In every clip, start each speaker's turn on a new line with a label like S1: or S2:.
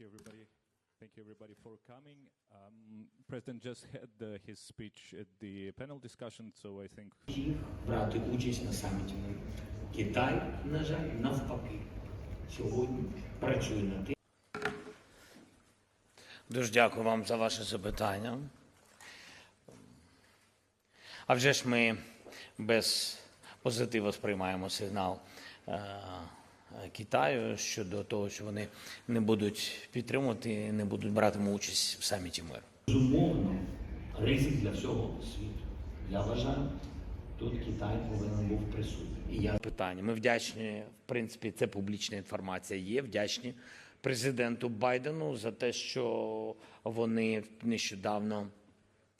S1: you, everybody. Thank you, everybody, for coming. Um, President just had uh, his speech at the panel discussion, so I think
S2: брати участь на саміті. Китай, на жаль, навпаки, сьогодні працює над тим.
S3: Дуже дякую вам за ваше запитання. А вже ж ми без позитиву сприймаємо сигнал е, Китаю щодо того, що вони не будуть підтримувати, не будуть братимуть участь в саміті миру.
S2: Безумовно, ризик для всього світу. Я вважаю, тут Китай повинен був присутній. І я
S3: питання. Ми вдячні, в принципі, це публічна інформація є. Вдячні президенту Байдену за те, що вони нещодавно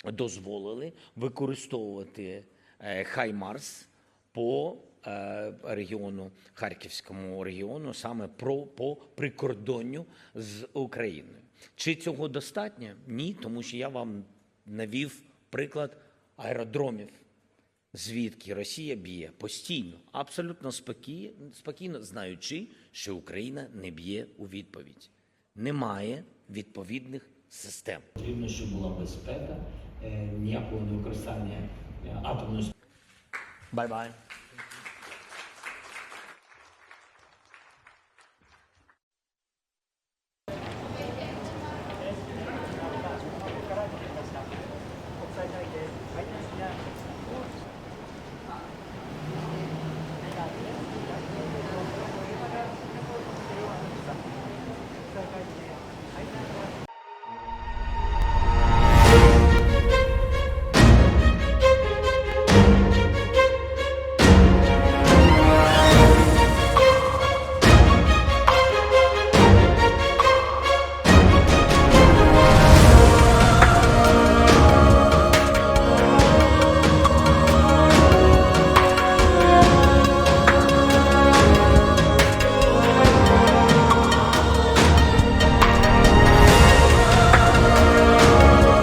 S3: дозволили використовувати е, Хаймарс по е, регіону, Харківському регіону, саме про по прикордонню з Україною. Чи цього достатньо? Ні, тому що я вам навів приклад аеродромів звідки Росія б'є постійно, абсолютно спокійно, спокійно знаючи, що Україна не б'є у відповідь. Немає відповідних систем.
S2: потрібно, щоб була безпека, е, ніякого невикористання е, атомної
S3: Бай-бай.